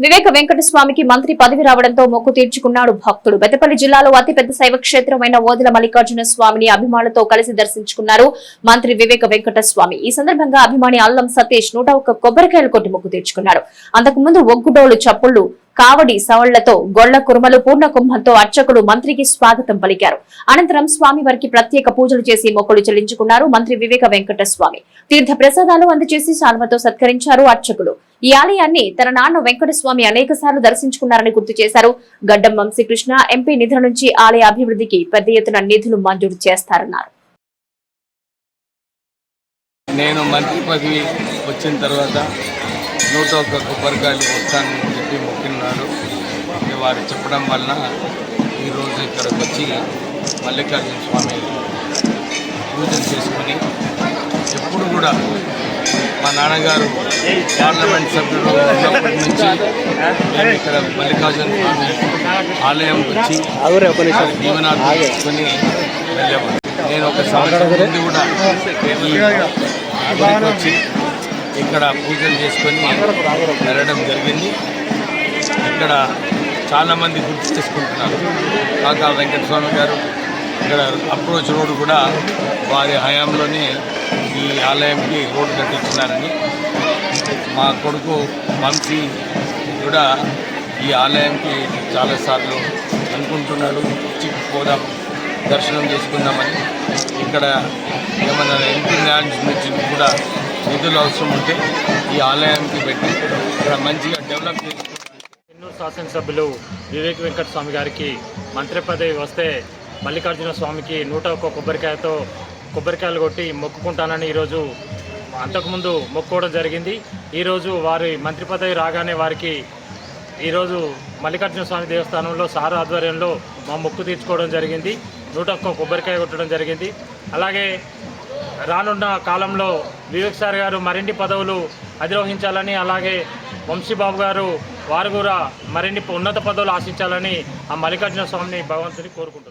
వివేక వెంకట స్వామికి మంత్రి పదవి రావడంతో మొక్కు తీర్చుకున్నాడు భక్తుడు. పెద్దపల్లి జిల్లాలో అతిపెద్ద శైవ క్షేత్రమైన ఓదిల మల్లికార్జున స్వామిని అభిమానులతో కలిసి దర్శించుకున్నారు మంత్రి వివేక వెంకటస్వామి. ఈ సందర్భంగా అభిమాని అల్లం సతీష్ నూట ఒక్క కొబ్బరికాయలు కొట్టి మొక్కు తీర్చుకున్నాడు అంతకుముందు ఒగ్గుడోలు చప్పుళ్ళు కావడి సవళ్ళతో గొళ్ళ కురుమలు పూర్ణ కుంభంతో అర్చకులు మంత్రికి స్వాగతం పలికారు. అనంతరం స్వామి వారికి ప్రత్యేక పూజలు చేసి మొక్కలు చెల్లించుకున్నారు మంత్రి వివేక వెంకట స్వామి తీర్థ ప్రసాదాలు అందజేసి శాల్వతో సత్కరించారు అర్చకులు. ఈ ఆలయాన్ని తన నాన్న వెంకటస్వామి అనేక సార్లు దర్శించుకున్నారని గుర్తు చేశారు. గడ్డం వంశీకృష్ణ ఎంపీ నిధుల నుంచి ఆలయ అభివృద్ధికి పెద్ద ఎత్తున నిధులు మంజూరు చేస్తారన్నారు. నేను మంత్రి పదవి వచ్చిన తర్వాత నూట ఒక్క కొబ్బరికాయలు వస్తానని చెప్పి మొక్కినాడు. వారు చెప్పడం వలన ఈరోజు ఇక్కడికి వచ్చి మల్లికార్జున స్వామి పూజలు చేసుకొని కూడా మా నాన్నగారు పార్లమెంట్ సభ్యుడు ఉన్నప్పటి నుంచి ఇక్కడ మల్లికార్జున స్వామి ఆలయంకి వచ్చి దీవెనాలు తీసుకొని వెళ్ళేవాడు నేను ఒక సంవత్సరం కూడా గుడికి వచ్చి ఇక్కడ పూజలు చేసుకొని వెళ్ళడం జరిగింది. ఇక్కడ చాలామంది గుర్తు చేసుకుంటున్నారు. కాకా వెంకటస్వామి గారు ఇక్కడ అప్రోచ్ రోడ్డు కూడా వారి హయాంలోనే ఈ ఆలయంకి రోడ్డు కట్టించినారని. మా కొడుకు వంశీ కూడా ఈ ఆలయంకి చాలాసార్లు అనుకుంటున్నాడు వచ్చి పోదాం దర్శనం చేసుకుందామని. ఇక్కడ ఏమన్నా ఎంపీ ల్యాండ్స్ నుంచి కూడా నిధులు అవసరం ఉంటే ఈ ఆలయానికి పెట్టి ఇక్కడ మంచిగా డెవలప్ చేసుకుంటాం ఎన్నో శాసనసభ్యులు వివేక్ వెంకట స్వామి గారికి మంత్రి పదవి వస్తే మల్లికార్జున స్వామికి నూట ఒక్క కొబ్బరికాయతో కొబ్బరికాయలు కొట్టి మొక్కుకుంటానని ఈరోజు అంతకుముందు మొక్కుకోవడం జరిగింది. ఈరోజు వారి మంత్రి పదవి రాగానే వారికి ఈరోజు మల్లికార్జున స్వామి దేవస్థానంలో సార్ ఆధ్వర్యంలో మా మొక్కు తీర్చుకోవడం జరిగింది. నూట ఒక్క కొబ్బరికాయ కొట్టడం జరిగింది. అలాగే రానున్న కాలంలో వివేక్ సార్ గారు మరిన్ని పదవులు అధిరోహించాలని అలాగే వంశీబాబు గారు వారు కూడా మరిన్ని ఉన్నత పదవులు ఆశించాలని ఆ మల్లికార్జున స్వామిని భగవంతుని కోరుకుంటున్నారు.